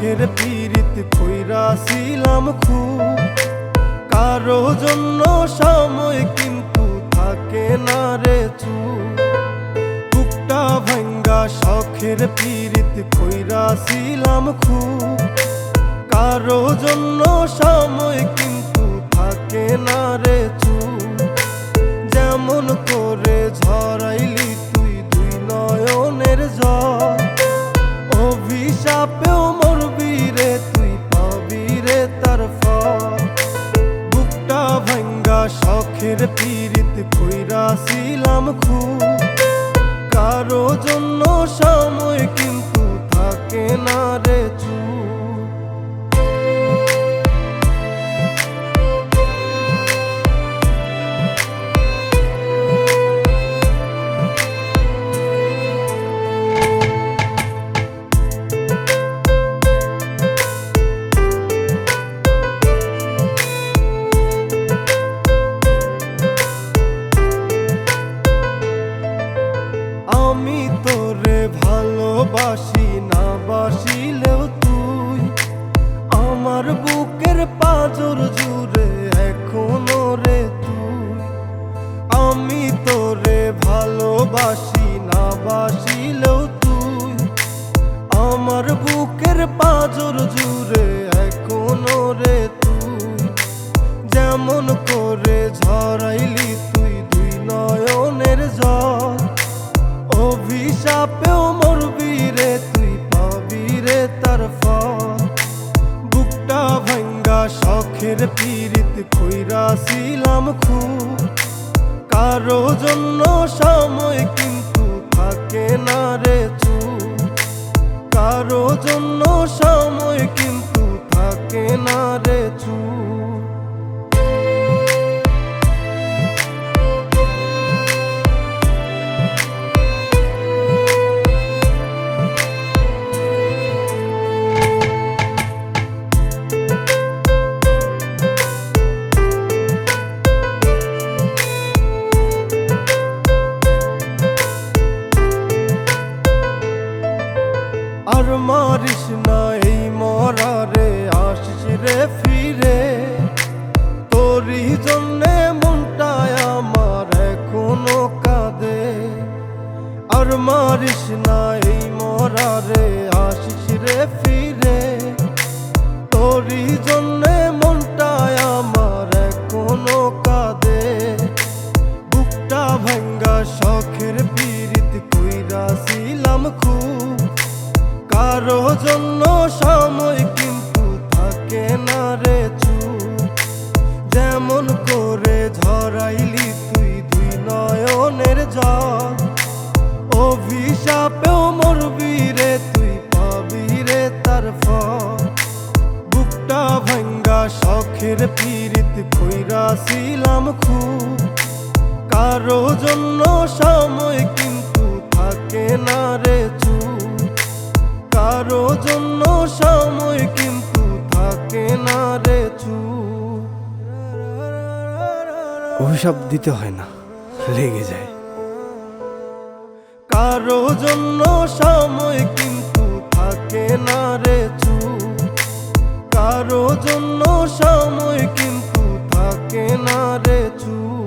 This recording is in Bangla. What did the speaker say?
দুঃখের পীড়িত কইরাছিলাম খুব। কারও জন্য সময় কিন্তু থাকে না রে চু বুকটা ভাঙ্গা শখের পীড়িত কইরাছিলাম খুব। কারও জন্য সময় কিন্তু থাকে না রে চু যেমন কো শখের পীড়িত কইরাছিলাম খুব। কারও জন্য সময় কিন্তু থাকে না রে চুপ। ভালোবাসি না বাসিলেও তুই আমার বুকের পাজর জুড়ে এখনও রে তুই। আমি তোরে ভালোবাসি না বাসিলেও তুই আমার বুকের পাজর জুড়ে এখনও রে তুই। যেমন করে ঝরাইলি তুই দুই নয়নের জল অভিশাপেও শখের পীড়িত কইরাছিলাম খুব। কারও জন্য সময় কিন্তু থাকে না রে চু কারও জন্য সময় কিন্তু থাকে না রে চুপ। আর মারিস না এই মরারে, আসিস রে ফিরে। তোরই জন্যে মনটায় আমার এখনও কাঁদে। আর মারিস না এই মরারে, আসিস রে ফিরে। তোরই জন্যে কারও জন্য সময় কিন্তু থাকে না রে যেমন করে ঝরাইলি তুই দুই নয়নের জল। অভিশাপেও মরবি রে তুই পাবি রে তার ফল। বুকটা ভাঙ্গা শখের পীড়িত কইরাছিলাম খুব। কারও জন্য সময় কিন্তু থাকে না রে জন্য সময় কিন্তু থাকে না রে চুপ। অভিশাপ দিতে হয় না, লেগে যায়। কারও জন্য সময় কিন্তু থাকে না রে চুপ। কারও জন্য সময় কিন্তু থাকে না রে চুপ।